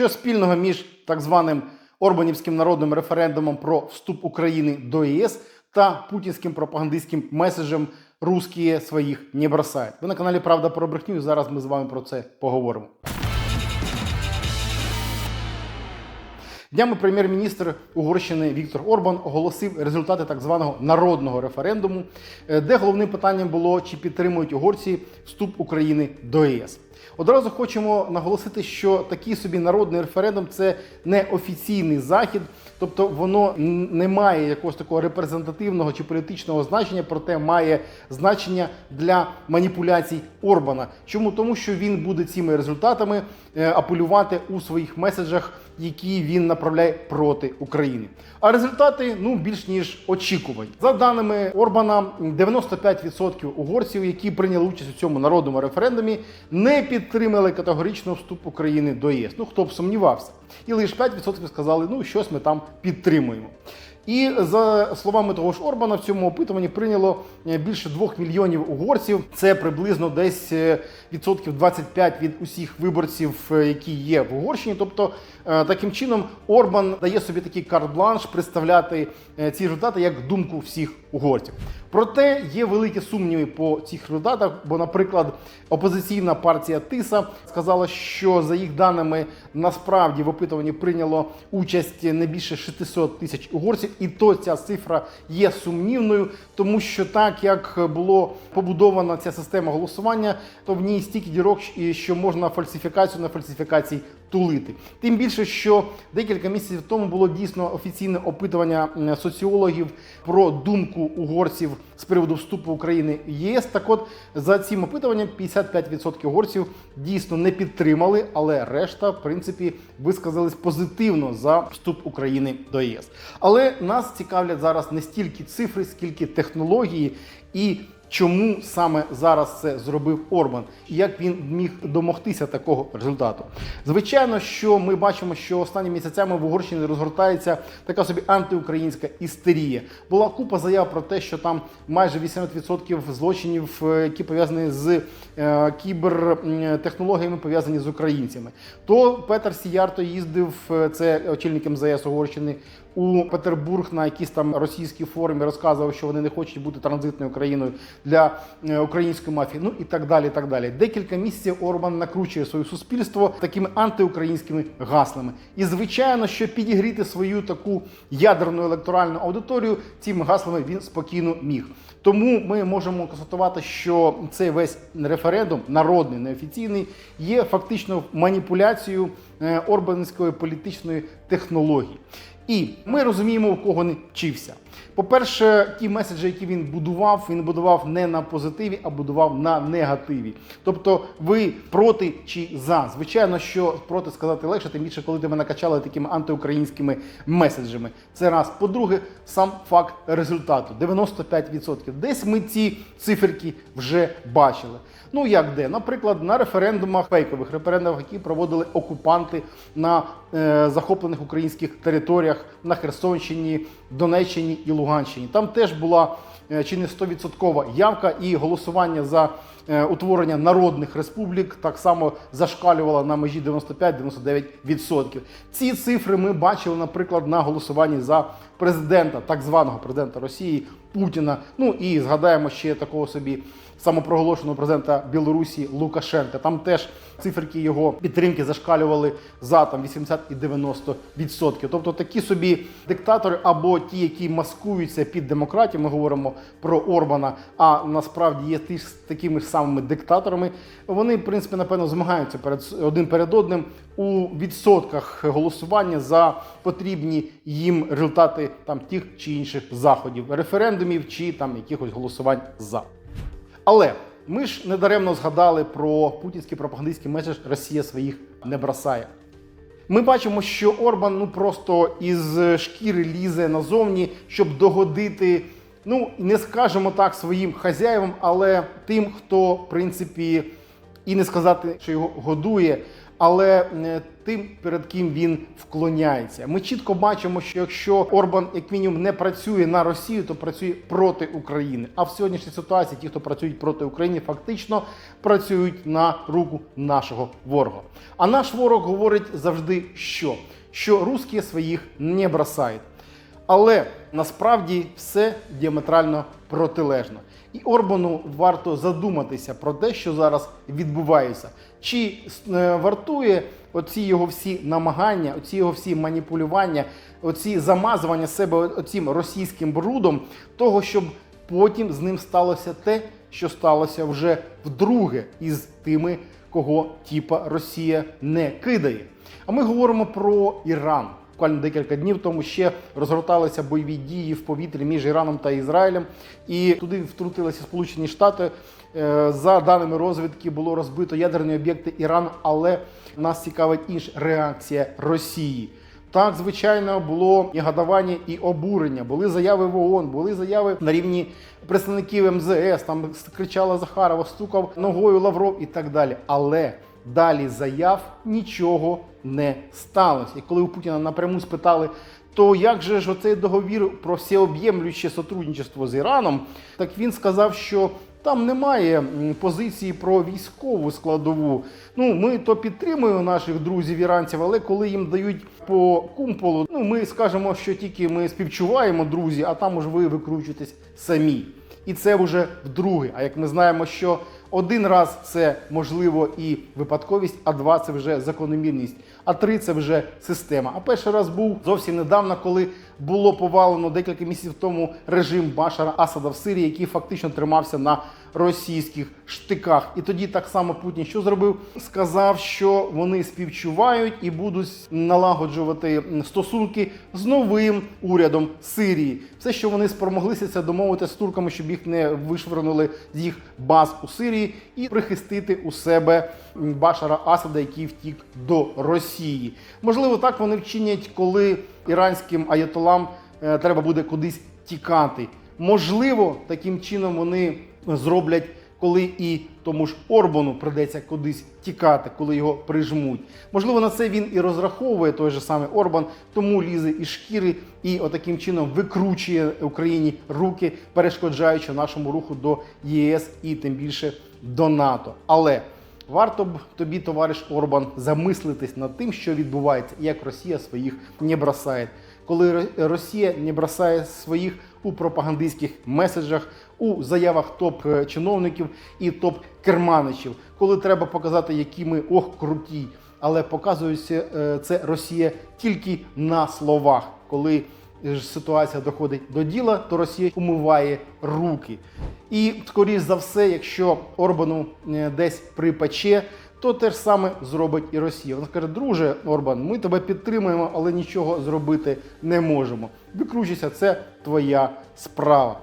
Що спільного між так званим Орбанівським народним референдумом про вступ України до ЄС та путінським пропагандистським меседжем «Русські своїх не бросають». Ви на каналі Правда про брехню. і Зараз ми з вами про це поговоримо. Днями прем'єр-міністр Угорщини Віктор Орбан оголосив результати так званого народного референдуму, е, де головним питанням було чи підтримують угорці вступ України до ЄС. Одразу хочемо наголосити, що такий собі народний референдум це не офіційний захід, тобто воно не має якогось такого репрезентативного чи політичного значення, проте має значення для маніпуляцій Орбана. Чому? Тому що він буде цими результатами е, апелювати у своїх меседжах, які він направляє проти України. А результати ну більш ніж очікувані. За даними Орбана, 95% угорців, які прийняли участь у цьому народному референдумі, не підтримали категорично вступ України до ЄС. Ну хто б сумнівався, і лише 5% сказали, ну щось ми там підтримуємо. І за словами того ж Орбана, в цьому опитуванні прийняло е, більше 2 мільйонів угорців. Це приблизно десь е, відсотків 25 від усіх виборців, е, які є в Угорщині. Тобто, таким чином Орбан дає собі такий карт-бланш представляти ці результати як думку всіх угорців. Проте є великі сумніви по цих результатах, бо, наприклад, опозиційна партія Тиса сказала, що за їх даними насправді в опитуванні прийняло участь не більше 600 тисяч угорців, і то ця цифра є сумнівною, тому що так як було побудована ця система голосування, то в ній стільки дірок, що можна фальсифікацію на фальсифікації тулити. Тим більше, що декілька місяців тому було дійсно офіційне опитування соціологів про думку угорців з приводу вступу України в ЄС. Так от за цим опитуванням 55% угорців дійсно не підтримали, але решта, в принципі, висказались позитивно за вступ України до ЄС. Але нас цікавлять зараз не стільки цифри, скільки технології і чому саме зараз це зробив Орбан і як він міг домогтися такого результату. Звичайно, що ми бачимо, що останніми місяцями в Угорщині розгортається така собі антиукраїнська істерія. Була купа заяв про те, що там майже 80% злочинів, е, які пов'язані з е, кібертехнологіями, пов'язані з українцями. То Петер Сіярто їздив, е, це очільник МЗС Угорщини. У Петербург на якісь там російські форуми розказував, що вони не хочуть бути транзитною країною для е, української мафії. Ну і так далі. і так далі. Декілька місяців Орбан накручує своє суспільство такими антиукраїнськими гаслами. І звичайно, що підігріти свою таку ядерну електоральну аудиторію цими гаслами він спокійно міг. Тому ми можемо констатувати, що цей весь референдум, народний, неофіційний, є фактично маніпуляцією е, орбанської політичної технології. І ми розуміємо, у кого не вчився. По-перше, ті меседжі, які він будував, він будував не на позитиві, а будував на негативі. Тобто, ви проти чи за. Звичайно, що проти сказати легше, тим більше, коли тебе накачали такими антиукраїнськими меседжами. Це раз. По-друге, сам факт результату 95%. Десь ми ці циферки вже бачили. Ну як де? Наприклад, на референдумах, фейкових референдумах, які проводили окупанти на е, захоплених українських територіях на Херсонщині, Донеччині і Луганщині. Там теж була е, чи не 100% явка і голосування за е, утворення народних республік так само зашкалювало на межі 95-99%. Ці цифри ми бачили, наприклад, на голосуванні за президента, так званого президента Росії Путіна. Ну і згадаємо ще такого собі самопроголошеного президента Білорусі Лукашенка. Там теж циферки його підтримки зашкалювали за там 80 і 90 відсотків. Тобто такі собі диктатори або ті, які маскуються під демократію, ми говоримо про Орбана, а насправді є ті ж такими ж самими диктаторами. Вони, в принципі, напевно, змагаються перед один перед одним у відсотках голосування за потрібні їм результати там тих чи інших заходів, референдумів чи там якихось голосувань за. Але ми ж недаремно згадали про путінський пропагандистський меседж Росія своїх не бросає. Ми бачимо, що Орбан ну просто із шкіри лізе назовні, щоб догодити, ну не скажемо так своїм хазяївам, але тим, хто в принципі і не сказати, що його годує, але е, тим, перед ким він вклоняється. Ми чітко бачимо, що якщо Орбан як мінімум не працює на Росію, то працює проти України. А в сьогоднішній ситуації ті, хто працюють проти України, фактично працюють на руку нашого ворога. А наш ворог говорить завжди, що, що русські своїх не бросають. Але насправді все діаметрально протилежно. І Орбану варто задуматися про те, що зараз відбувається. Чи е, вартує оці його всі намагання, оці його всі маніпулювання, оці замазування себе оцім російським брудом, того, щоб потім з ним сталося те, що сталося вже вдруге із тими, кого тіпа Росія не кидає. А ми говоримо про Іран. Буквально декілька днів тому ще розгорталися бойові дії в повітрі між Іраном та Ізраїлем, і туди втрутилися Сполучені Штати. Е, За даними розвідки, було розбито ядерні об'єкти Ірану, але нас цікавить інша реакція Росії. Так, звичайно, було негодування і обурення. Були заяви в ООН, були заяви на рівні представників МЗС. Там кричала Захарова, стукав ногою Лавров і так далі. Але далі заяв нічого не сталося. І коли у Путіна напряму спитали, то як же ж оцей договір про всеоб'ємлюще сотрудничество з Іраном, так він сказав, що там немає позиції про військову складову. Ну, ми то підтримуємо наших друзів іранців, але коли їм дають по кумполу, ну ми скажемо, що тільки ми співчуваємо друзі, а там уж ви викручуєтесь самі. І це вже вдруге. А як ми знаємо, що один раз це можливо і випадковість, а два це вже закономірність, а три це вже система. А перший раз був зовсім недавно, коли було повалено декілька місяців тому режим Башара Асада в Сирії, який фактично тримався на російських штиках. І тоді так само Путін що зробив? Сказав, що вони співчувають і будуть налагоджувати стосунки з новим урядом Сирії. Все, що вони спромоглися, це домовити з турками, щоб їх не вишвернули з їх баз у Сирії, і прихистити у себе Башара Асада, який втік до Росії. Можливо, так вони вчинять, коли іранським аятолам е, треба буде кудись тікати. Можливо, таким чином вони зроблять, коли і тому ж Орбану придеться кудись тікати, коли його прижмуть. Можливо, на це він і розраховує той же самий Орбан, тому лізе із шкіри і отаким чином викручує Україні руки, перешкоджаючи нашому руху до ЄС і тим більше до НАТО. Але Варто б тобі, товариш Орбан, замислитись над тим, що відбувається, як Росія своїх не бросає. Коли Росія не бросає своїх у пропагандистських меседжах, у заявах топ-чиновників і топ-керманичів, коли треба показати, які ми ох круті, але показується е, це Росія тільки на словах, коли ж ситуація доходить до діла, то Росія умиває руки. І скоріш за все, якщо Орбану е, десь припече, то те ж саме зробить і Росія. Вона скаже, друже Орбан, ми тебе підтримуємо, але нічого зробити не можемо. Викручуйся, це твоя справа.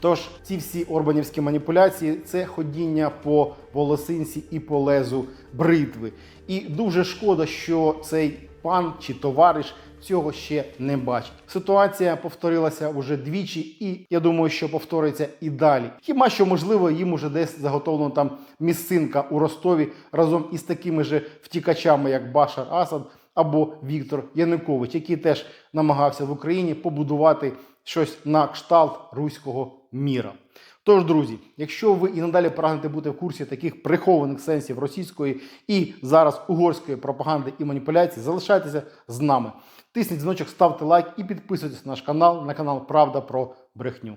Тож ці всі орбанівські маніпуляції це ходіння по волосинці і по лезу бритви. І дуже шкода, що цей пан чи товариш цього ще не бачить. Ситуація повторилася уже двічі, і я думаю, що повториться і далі. Хіба що можливо їм уже десь заготовлена там місцинка у Ростові разом із такими же втікачами, як Башар Асад або Віктор Янукович, який теж намагався в Україні побудувати щось на кшталт руського міра. Тож, друзі, якщо ви і надалі прагнете бути в курсі таких прихованих сенсів російської і зараз угорської пропаганди і маніпуляцій, залишайтеся з нами. Тисніть дзвіночок, ставте лайк і підписуйтесь на наш канал, на канал Правда про брехню.